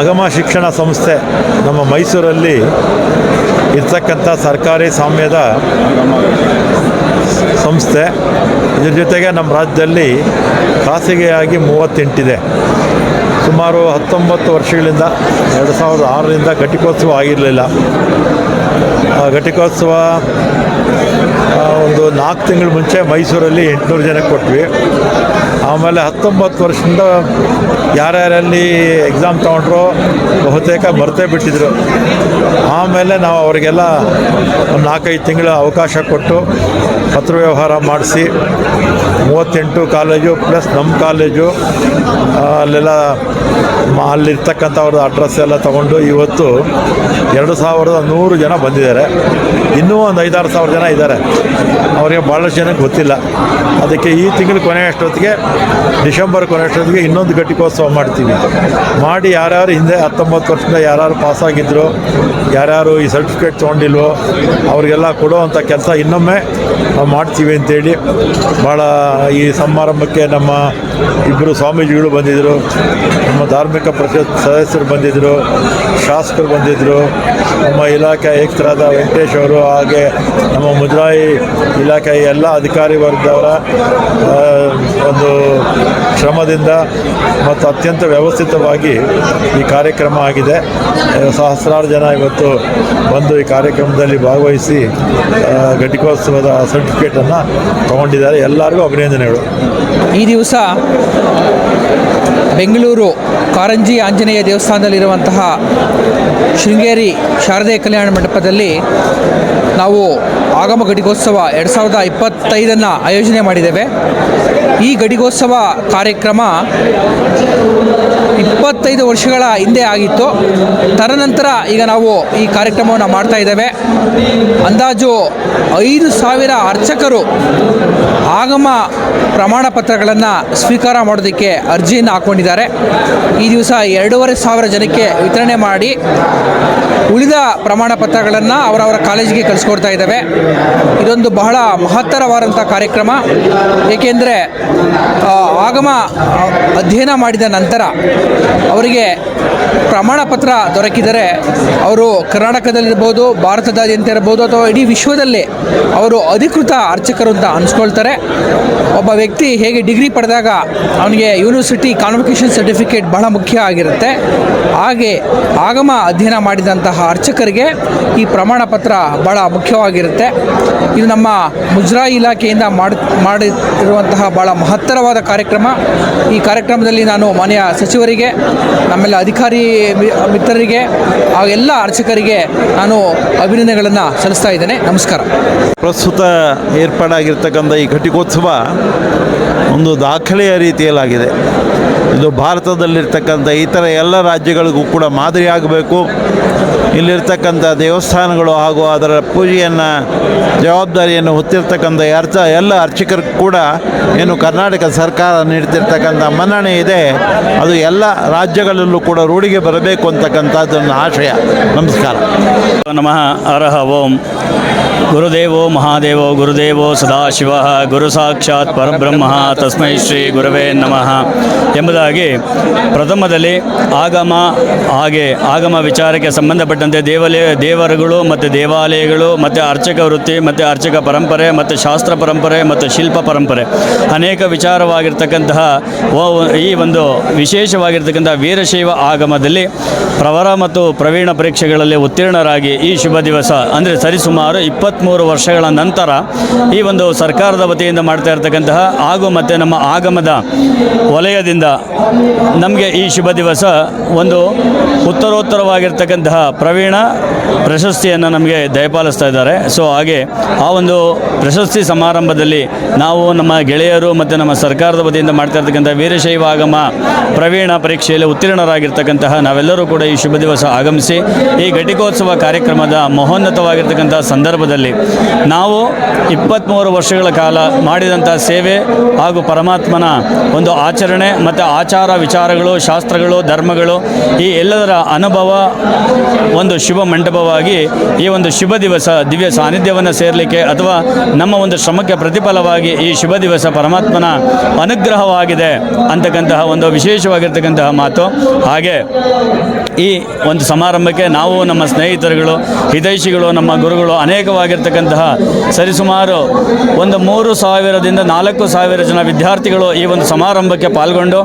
ಅಗಮ ಶಿಕ್ಷಣ ಸಂಸ್ಥೆ ನಮ್ಮ ಮೈಸೂರಲ್ಲಿ ಇರ್ತಕ್ಕಂಥ ಸರ್ಕಾರಿ ಸಾಮ್ಯದ ಸಂಸ್ಥೆ. ಇದ್ರ ಜೊತೆಗೆ ನಮ್ಮ ರಾಜ್ಯದಲ್ಲಿ ಖಾಸಗಿಯಾಗಿ ಮೂವತ್ತೆಂಟಿದೆ. ಸುಮಾರು ಹತ್ತೊಂಬತ್ತು ವರ್ಷಗಳಿಂದ ಎರಡು ಸಾವಿರದ ಆರರಿಂದ ಘಟಿಕೋತ್ಸವ ಆಗಿರಲಿಲ್ಲ. ಆ ಘಟಿಕೋತ್ಸವ ಒಂದು ನಾಲ್ಕು ತಿಂಗಳ ಮುಂಚೆ ಮೈಸೂರಲ್ಲಿ ಎಂಟುನೂರು ಜನಕ್ಕೆ ಕೊಟ್ವಿ. ಆಮೇಲೆ ಹತ್ತೊಂಬತ್ತು ವರ್ಷದಿಂದ ಯಾರ್ಯಾರಲ್ಲಿ ಎಕ್ಸಾಮ್ ತೊಗೊಂಡ್ರು ಬಹುತೇಕ ಬರ್ತೇ ಬಿಟ್ಟಿದ್ರು. ಆಮೇಲೆ ನಾವು ಅವರಿಗೆಲ್ಲ ಒಂದು ನಾಲ್ಕೈದು ತಿಂಗಳ ಅವಕಾಶ ಕೊಟ್ಟು ಪತ್ರ ವ್ಯವಹಾರ ಮಾಡಿಸಿ ಮೂವತ್ತೆಂಟು ಕಾಲೇಜು ಪ್ಲಸ್ ನಮ್ಮ ಕಾಲೇಜು ಅಲ್ಲೆಲ್ಲ ಅಲ್ಲಿರ್ತಕ್ಕಂಥವ್ರದ್ದು ಅಡ್ರೆಸ್ ಎಲ್ಲ ತೊಗೊಂಡು ಇವತ್ತು ಎರಡು ಸಾವಿರದ ನೂರು ಜನ ಬಂದಿದ್ದಾರೆ. ಇನ್ನೂ ಒಂದು ಐದಾರು ಸಾವಿರ ಜನ ಇದ್ದಾರೆ. ಅವರಿಗೆ ಭಾಳಷ್ಟು ಜನಕ್ಕೆ ಗೊತ್ತಿಲ್ಲ. ಅದಕ್ಕೆ ಈ ತಿಂಗಳು ಕೊನೆ ಅಷ್ಟೊತ್ತಿಗೆ ಡಿಸೆಂಬರ್ ಕೊನೆ ಅಷ್ಟೊತ್ತಿಗೆ ಇನ್ನೊಂದು ಘಟಿಕೋತ್ಸವ ಮಾಡ್ತೀವಿ. ಮಾಡಿ ಯಾರ್ಯಾರು ಹಿಂದೆ ಹತ್ತೊಂಬತ್ತು ವರ್ಷದಿಂದ ಯಾರ್ಯಾರು ಪಾಸಾಗಿದ್ದರು ಯಾರ್ಯಾರು ಈ ಸರ್ಟಿಫಿಕೇಟ್ ತೊಗೊಂಡಿಲ್ವೋ, ಅವರಿಗೆಲ್ಲ ಕೊಡೋ ಅಂಥ ಕೆಲಸ ಇನ್ನೊಮ್ಮೆ ನಾವು ಮಾಡ್ತೀವಿ ಅಂತೇಳಿ ಭಾಳ ಈ ಸಮಾರಂಭಕ್ಕೆ ನಮ್ಮ ಇಬ್ಬರು ಸ್ವಾಮೀಜಿಗಳು ಬಂದಿದ್ದರು ನಮ್ಮ ಧಾರ್ಮಿಕ ಪರಿಷತ್ ಸದಸ್ಯರು ಬಂದಿದ್ದರು ಶಾಸಕರು ಬಂದಿದ್ದರು ನಮ್ಮ ಇಲಾಖೆ ಆಯುಕ್ತರಾದ ವೆಂಕಟೇಶ್ ಅವರು ಹಾಗೆ ನಮ್ಮ ಮುಜರಾಯಿ ಇಲಾಖೆಯ ಎಲ್ಲ ಅಧಿಕಾರಿ ವರ್ಗದವರ ಒಂದು ಶ್ರಮದಿಂದ ಮತ್ತು ಅತ್ಯಂತ ವ್ಯವಸ್ಥಿತವಾಗಿ ಈ ಕಾರ್ಯಕ್ರಮ ಆಗಿದೆ. ಸಹಸ್ರಾರು ಜನ ಇವತ್ತು ಬಂದು ಈ ಕಾರ್ಯಕ್ರಮದಲ್ಲಿ ಭಾಗವಹಿಸಿ ಘಟಿಕೋತ್ಸವದ ಸರ್ಟಿಫಿಕೇಟನ್ನು ತಗೊಂಡಿದ್ದಾರೆ. ಎಲ್ಲರಿಗೂ ಅಭಿನಂದನೆಗಳು ಈ ದಿವಸ ಬೆಂಗಳೂರು ಕಾರಂಜಿ ಆಂಜನೇಯ ದೇವಸ್ಥಾನದಲ್ಲಿರುವಂತಹ ಶೃಂಗೇರಿ ಶಾರದೆ ಕಲ್ಯಾಣ ಮಂಟಪದಲ್ಲಿ ನಾವು ಆಗಮ ಘಟಿಕೋತ್ಸವ ಎರಡು ಸಾವಿರದ ಇಪ್ಪತ್ತೈದನ್ನು ಆಯೋಜನೆ ಮಾಡಿದ್ದೇವೆ. ಈ ಘಟಿಕೋತ್ಸವ ಕಾರ್ಯಕ್ರಮ ಇಪ್ಪತ್ತೈದು ವರ್ಷಗಳ ಹಿಂದೆ ಆಗಿತ್ತು. ತದನಂತರ ಈಗ ನಾವು ಈ ಕಾರ್ಯಕ್ರಮವನ್ನು ಮಾಡ್ತಾ ಇದ್ದೇವೆ. ಅಂದಾಜು ಐದು ಸಾವಿರ ಅರ್ಚಕರು ಆಗಮ ಪ್ರಮಾಣ ಪತ್ರಗಳನ್ನು ಸ್ವೀಕಾರ ಮಾಡೋದಕ್ಕೆ ಅರ್ಜಿಯನ್ನು ಹಾಕ್ಕೊಂಡಿದ್ದಾರೆ ಈ ದಿವಸ ಎರಡೂವರೆ ಸಾವಿರ ಜನಕ್ಕೆ ವಿತರಣೆ ಮಾಡಿ ಉಳಿದ ಪ್ರಮಾಣ ಪತ್ರಗಳನ್ನು ಅವರವರ ಕಾಲೇಜಿಗೆ ಕಳಿಸ್ಕೊಡ್ತಾ ಇದ್ದೇವೆ. ಇದೊಂದು ಬಹಳ ಮಹತ್ತರವಾದಂಥ ಕಾರ್ಯಕ್ರಮ. ಏಕೆಂದರೆ ಆಗಮ ಅಧ್ಯಯನ ಮಾಡಿದ ನಂತರ ಅವರಿಗೆ ಪ್ರಮಾಣ ಪತ್ರ ದೊರಕಿದರೆ ಅವರು ಕರ್ನಾಟಕದಲ್ಲಿರ್ಬೋದು, ಭಾರತದಾದ್ಯಂತ ಇರ್ಬೋದು, ಅಥವಾ ಇಡೀ ವಿಶ್ವದಲ್ಲೇ ಅವರು ಅಧಿಕೃತ ಅರ್ಚಕರು ಅಂತ ಅನ್ಸ್ಕೊಳ್ತಾರೆ. ಒಬ್ಬ ವ್ಯಕ್ತಿ ಹೇಗೆ ಡಿಗ್ರಿ ಪಡೆದಾಗ ಅವನಿಗೆ ಯೂನಿವರ್ಸಿಟಿ ಕಾನ್ವೊಕೇಶನ್ ಸರ್ಟಿಫಿಕೇಟ್ ಬಹಳ ಮುಖ್ಯ ಆಗಿರುತ್ತೆ. ಹಾಗೆ ಆಗಮ ಅಧ್ಯಯನ ಮಾಡಿದಂತಹ ಅರ್ಚಕರಿಗೆ ಈ ಪ್ರಮಾಣ ಪತ್ರ ಬಹಳ ಮುಖ್ಯವಾಗಿರುತ್ತೆ. ಇದು ನಮ್ಮ ಮುಜ್ರಾ ಇಲಾಖೆಯಿಂದ ಮಾಡಿ, ಮಾಡಿರುವಂತಹ ಭಾಳ ಮಹತ್ತರವಾದ ಕಾರ್ಯಕ್ರಮ. ಈ ಕಾರ್ಯಕ್ರಮದಲ್ಲಿ ನಾನು ಮಾನ್ಯ ಸಚಿವರಿಗೆ, ನಮ್ಮೆಲ್ಲ ಅಧಿಕಾರಿ ಮಿತ್ರರಿಗೆ, ಹಾಗೂ ಎಲ್ಲ ಅರ್ಚಕರಿಗೆ ನಾನು ಅಭಿನಂದನೆಗಳನ್ನು ಸಲ್ಲಿಸ್ತಾ ಇದ್ದೇನೆ. ನಮಸ್ಕಾರ. ಪ್ರಸ್ತುತ ಏರ್ಪಾಡಾಗಿರ್ತಕ್ಕಂಥ ಈ ಘಟಿಕೋತ್ಸವ ಒಂದು ದಾಖಲೆಯ ರೀತಿಯಲ್ಲಾಗಿದೆ. ಇದು ಭಾರತದಲ್ಲಿರ್ತಕ್ಕಂಥ ಇತರ ಎಲ್ಲ ರಾಜ್ಯಗಳಿಗೂ ಕೂಡ ಮಾದರಿಯಾಗಬೇಕು. ಇಲ್ಲಿರ್ತಕ್ಕಂಥ ದೇವಸ್ಥಾನಗಳು ಹಾಗೂ ಅದರ ಪೂಜೆಯನ್ನು, ಜವಾಬ್ದಾರಿಯನ್ನು ಹೊತ್ತಿರ್ತಕ್ಕಂಥ ಅರ್ಥ, ಎಲ್ಲ ಅರ್ಚಕರು ಕೂಡ ಏನು ಕರ್ನಾಟಕ ಸರ್ಕಾರ ನೀಡ್ತಿರ್ತಕ್ಕಂಥ ಮನ್ನಣೆ ಇದೆ. ಅದು ಎಲ್ಲ ರಾಜ್ಯಗಳಲ್ಲೂ ಕೂಡ ರೂಢಿಗೆ ಬರಬೇಕು ಅಂತಕ್ಕಂಥದ್ದೊಂದು ಆಶಯ. ನಮಸ್ಕಾರ. ನಮಃ ಅರಹ ಓಂ. ಗುರುದೇವೋ ಮಹಾದೇವೋ ಗುರುದೇವೋ ಸದಾಶಿವ ಗುರು ಸಾಕ್ಷಾತ್ ಪರಬ್ರಹ್ಮ ತಸ್ಮೈ ಶ್ರೀ ಗುರವೇ ನಮಃ ಎಂಬುದಾಗಿ ಪ್ರಥಮದಲ್ಲಿ ಆಗಮ, ಹಾಗೆ ಆಗಮ ವಿಚಾರಕ್ಕೆ ಸಂಬಂಧಪಟ್ಟಂತೆ ದೇವಾಲಯ, ದೇವರುಗಳು ಮತ್ತು ದೇವಾಲಯಗಳು ಮತ್ತು ಅರ್ಚಕ ವೃತ್ತಿ ಮತ್ತು ಅರ್ಚಕ ಪರಂಪರೆ ಮತ್ತು ಶಾಸ್ತ್ರ ಪರಂಪರೆ ಮತ್ತು ಶಿಲ್ಪ ಪರಂಪರೆ ಅನೇಕ ವಿಚಾರವಾಗಿರ್ತಕ್ಕಂತಹ ಈ ಒಂದು ವಿಶೇಷವಾಗಿರ್ತಕ್ಕಂಥ ವೀರಶೈವ ಆಗಮದಲ್ಲಿ ಪ್ರವರ ಮತ್ತು ಪ್ರವೀಣ ಪರೀಕ್ಷೆಗಳಲ್ಲಿ ಉತ್ತೀರ್ಣರಾಗಿ ಈ ಶುಭ ದಿವಸ, ಅಂದರೆ ಸರಿಸುಮಾರು ಇಪ್ಪತ್ತ್ಮೂರು ವರ್ಷಗಳ ನಂತರ ಈ ಒಂದು ಸರ್ಕಾರದ ವತಿಯಿಂದ ಮಾಡ್ತಾ ಇರತಕ್ಕಂತಹ ಹಾಗೂ ಮತ್ತು ನಮ್ಮ ಆಗಮದ ವಲಯದಿಂದ ನಮಗೆ ಈ ಶುಭ ದಿವಸ ಒಂದು ಉತ್ತರೋತ್ತರವಾಗಿರ್ತಕ್ಕಂತಹ ಪ್ರವೀಣ ಪ್ರಶಸ್ತಿಯನ್ನು ನಮಗೆ ದಯಪಾಲಿಸ್ತಾ ಇದ್ದಾರೆ. ಸೊ, ಹಾಗೆ ಆ ಒಂದು ಪ್ರಶಸ್ತಿ ಸಮಾರಂಭದಲ್ಲಿ ನಾವು ನಮ್ಮ ಗೆಳೆಯರು ಮತ್ತು ನಮ್ಮ ಸರ್ಕಾರದ ವತಿಯಿಂದ ಮಾಡ್ತಾ ಇರ್ತಕ್ಕಂಥ ವೀರಶೈವ ಆಗಮ ಪ್ರವೀಣ ಪರೀಕ್ಷೆಯಲ್ಲಿ ಉತ್ತೀರ್ಣರಾಗಿರ್ತಕ್ಕಂತಹ ನಾವೆಲ್ಲರೂ ಕೂಡ ಈ ಶುಭ ದಿವಸ ಆಗಮಿಸಿ ಈ ಘಟಿಕೋತ್ಸವ ಕಾರ್ಯಕ್ರಮದ ಮಹೋನ್ನತವಾಗಿರ್ತಕ್ಕಂಥ ಸಂದರ್ಭದಲ್ಲಿ ನಾವು ಇಪ್ಪತ್ತ್ಮೂರು ವರ್ಷಗಳ ಕಾಲ ಮಾಡಿದಂಥ ಸೇವೆ ಹಾಗೂ ಪರಮಾತ್ಮನ ಒಂದು ಆಚರಣೆ ಮತ್ತು ಆಚಾರ ವಿಚಾರಗಳು, ಶಾಸ್ತ್ರಗಳು, ಧರ್ಮಗಳು ಈ ಎಲ್ಲದರ ಅನುಭವ ಒಂದು ಶುಭ ಮಂಟಪವಾಗಿ ಈ ಒಂದು ಶುಭ ದಿವಸ, ದಿವ್ಯ ಸಾನ್ನಿಧ್ಯವನ್ನು ಸೇರಲಿಕ್ಕೆ ಅಥವಾ ನಮ್ಮ ಒಂದು ಶ್ರಮಕ್ಕೆ ಪ್ರತಿಫಲವಾಗಿ ಈ ಶುಭ ದಿವಸ ಪರಮಾತ್ಮನ ಅನುಗ್ರಹವಾಗಿದೆ ಅಂತಕ್ಕಂತಹ ಒಂದು ವಿಶೇಷವಾಗಿರ್ತಕ್ಕಂತಹ ಮಾತು. ಹಾಗೆ ಈ ಒಂದು ಸಮಾರಂಭಕ್ಕೆ ನಾವು ನಮ್ಮ ಸ್ನೇಹಿತರುಗಳು, ಹಿತೈಷಿಗಳು, ನಮ್ಮ ಗುರುಗಳು ಅನೇಕವಾಗಿರ್ತಕ್ಕಂತಹ ಸರಿಸುಮಾರು ಒಂದು ಮೂರು ಸಾವಿರದಿಂದ ನಾಲ್ಕು ಸಾವಿರ ಜನ ವಿದ್ಯಾರ್ಥಿಗಳು ಈ ಒಂದು ಸಮಾರಂಭಕ್ಕೆ ಪಾಲ್ಗೊಂಡು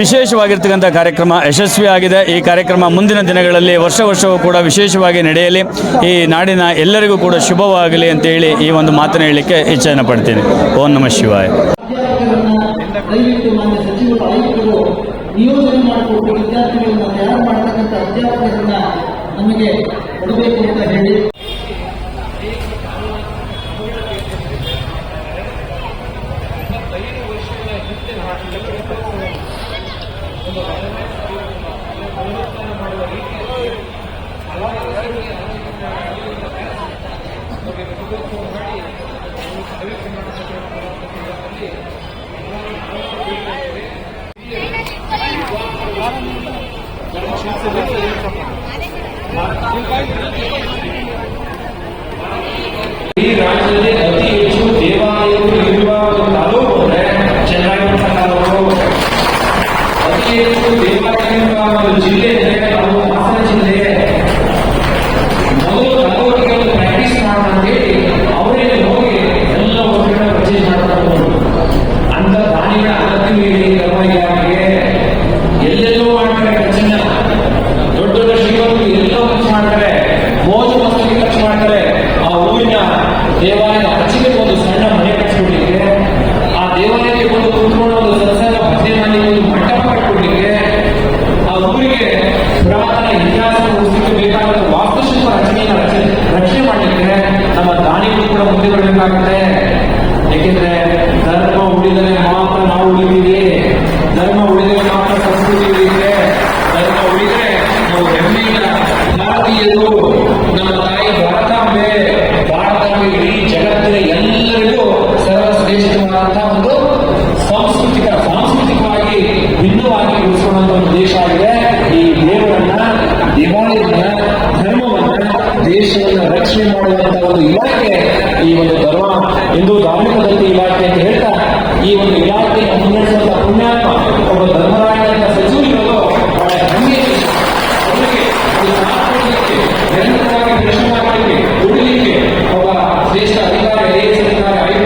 ವಿಶೇಷವಾಗಿರ್ತಕ್ಕಂಥ ಕಾರ್ಯಕ್ರಮ ಯಶಸ್ವಿಯಾಗಿದೆ. ಈ ಕಾರ್ಯಕ್ರಮ ಮುಂದಿನ ದಿನಗಳಲ್ಲಿ ವರ್ಷ ವರ್ಷವೂ ಕೂಡ ವಿಶೇಷವಾಗಿ ನಡೆಯಲಿ. ಈ ನಾಡಿನ ಎಲ್ಲರಿಗೂ ಕೂಡ ಶುಭವಾಗಲಿ ಅಂತೇಳಿ ಈ ಒಂದು ಮಾತನ್ನು ಹೇಳಲಿಕ್ಕೆ ಇಚ್ಛೆಯನ್ನು ಪಡ್ತೀನಿ. ಓಂ ನಮಃ ಶಿವಾಯ. ನಿಯೋಜನೆ ವಿದ್ಯಾರ್ಥಿಗಳನ್ನು ತಯಾರು ಅಧ್ಯಾಪಕರನ್ನ ನಮಗೆ ಕೊಡಬೇಕು ಅಂತ ಹೇಳಿ ದೇವಾಲಯದ ಅಚ್ಚಿಗೆ ಒಂದು ಸಣ್ಣ ಮನೆ ಕಟ್ಟಿಸ್ಕೊಡ್ಲಿಕ್ಕೆ ಆ ದೇವಾಲಯಕ್ಕೆ ಬಂದು ಕುತ್ಕೊಂಡು ಒಂದು ಸತ್ಸಂಗ ಭಜನೆ ಮಾಡಿ ಒಂದು ಮಂಟಪ ಕಟ್ಕೊಡ್ಲಿಕ್ಕೆ ಆ ಊರಿಗೆ ಪುರಾತನ ಇತಿಹಾಸ ಉಳಿಸಲಿಕ್ಕೆ ಬೇಕಾದ ವಾಸ್ತುಶಿಲ್ಪ ರಚನೆಯನ್ನು ರಚನೆ ರಕ್ಷಣೆ ಮಾಡಲಿಕ್ಕೆ ನಮ್ಮ ದಾನಿಗಳು ಕೂಡ ಮುಂದೆ ಬರಬೇಕಾಗುತ್ತೆ. ಯಾಕೆಂದ್ರೆ ಧರ್ಮ ಉಳಿದರೆ ರಕ್ಷಣೆ ಒಂದು ಇಲಾಖೆ ಈ ಒಂದು ಧರ್ಮ, ಹಿಂದೂ ಧಾರ್ಮಿಕ ದತ್ತಿ ಇಲಾಖೆ ಅಂತ ಹೇಳ್ತಾ, ಈ ಒಂದು ಇಲಾಖೆ ಮುನ್ನಡೆಸಿದ ಪುಣ್ಯಾತ್ಮ ಒಬ್ಬ ಧರ್ಮರಾಯನ ಸಚಿವ ಶ್ರೇಷ್ಠ ಅಧಿಕಾರಿ ಅಧಿಕಾರಿ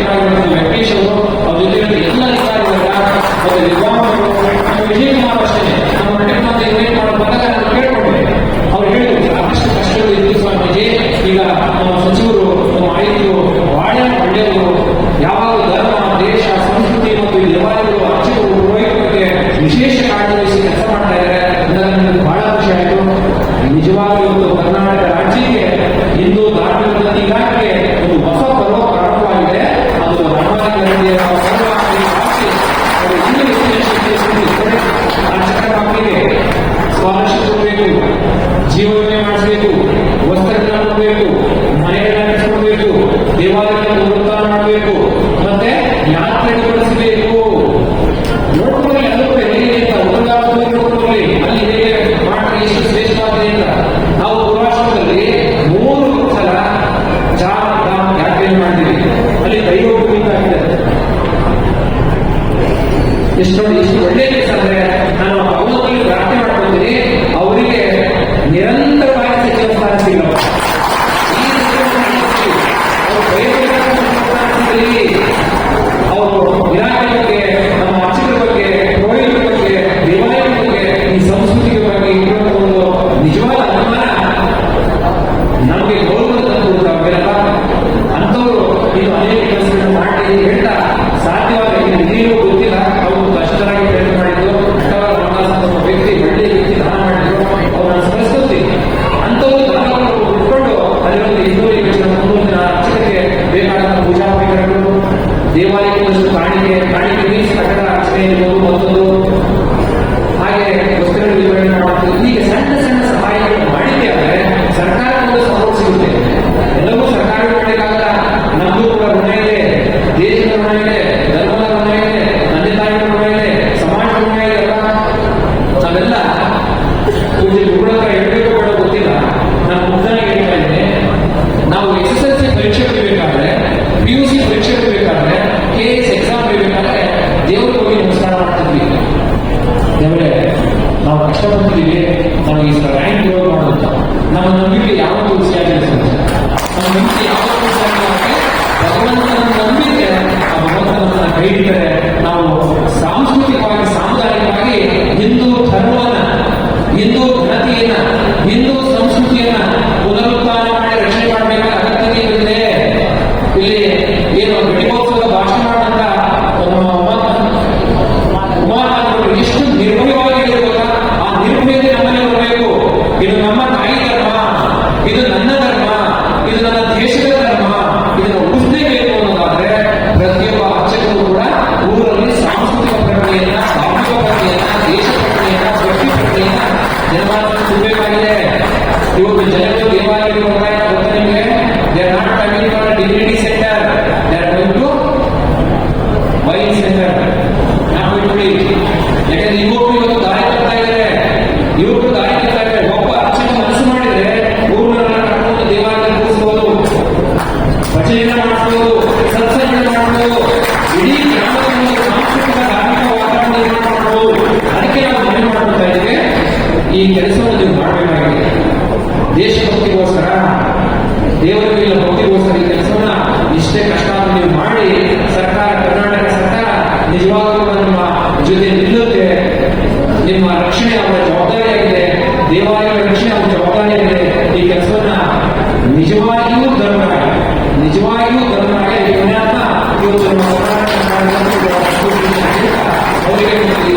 ವಿಶೇಷ ಪಕ್ಷ ಬಂದಿಗೆ ನಾವು ರ್ಯಾಂಕ್ ಡೆವಲಪ್ ಮಾಡುವಂತ. ನಮ್ಮ ನಂಬಿಕೆ ಯಾವ ತುಳಸಿ ಆಗಿದೆ ನಮ್ಮ ನಂಬಿಕೆ ಯಾವ ಭಗವಂತನ ನಂಬಿಕೆ. ಆ ಭಗವಂತನನ್ನ ಕೈ ಜನಮಾನಸ ಸಿಗಬೇಕಾಗಿದೆ ಇವತ್ತು ಜನರು ದೇವಾಲಯಕ್ಕೆ ಹೋಗ್ತಾ ಗೊತ್ತಾ ನಿಮಗೆ? They not coming for dignity centre they are to why centre ನಾವು ಇಟ್ಬಿಡಿ ಯಾಕಂದ್ರೆ ಯುವಕರು ಇವತ್ತು ದಾರಿ ತರ್ತಾ ಇದ್ದಾರೆ. ಯುವಕರು ದಾರಿ ತರ್ತಾ ಇದ್ದಾರೆ. ಒಬ್ಬ ಅರ್ಚಕ ಮನಸ್ಸು ಮಾಡಿದ್ರೆ ಊರನ್ನ ಕರ್ಕೊಂಡು ದೇವಾಲಯ ಕೂರಿಸಬಹುದು ಭಜನೆಯನ್ನ ಮಾಡಿಸಬಹುದು ಸತ್ಸಂಗ ಮಾಡಬಹುದು ಇಡೀ ಗ್ರಾಮದ ಸಾಂಸ್ಕೃತಿಕ ಧಾರ್ಮಿಕ ವಾತಾವರಣ ನಿರ್ಮಾಣ ಮಾಡಬಹುದು ಅದಕ್ಕೆ ನಾವು ಈ ಕೆಲಸವನ್ನು ನೀವು ಮಾಡಬೇಕಾಗಿದೆ ದೇಶಭಕ್ತಿಗೋಸ್ಕರ ದೇವರ ಭಕ್ತಿಗೋಸ್ಕರ ಈ ಕೆಲಸವನ್ನ ಇಷ್ಟೇ ಕಷ್ಟ ನೀವು ಮಾಡಿ ಸರ್ಕಾರ ಕರ್ನಾಟಕ ಸರ್ಕಾರ ನಿಜವಾಗ್ಲೂ ನಿಮ್ಮ ಜೊತೆ ನಿಲ್ಲುತ್ತೆ ನಿಮ್ಮ ರಕ್ಷಣೆ ಅವರ ಜವಾಬ್ದಾರಿಯಾಗಿದೆ ದೇವಾಲಯಗಳ ರಕ್ಷಣೆ ಅವರ ಜವಾಬ್ದಾರಿಯಾಗಿದೆ ಈ ಕೆಲಸವನ್ನ ನಿಜವಾಗಿಯೂ ಧರ್ಮ ನಿಜವಾಗಿಯೂ ಧರ್ಮ ಇವತ್ತು ನಮ್ಮ ಕರ್ನಾಟಕ ಅವರಿಗೆ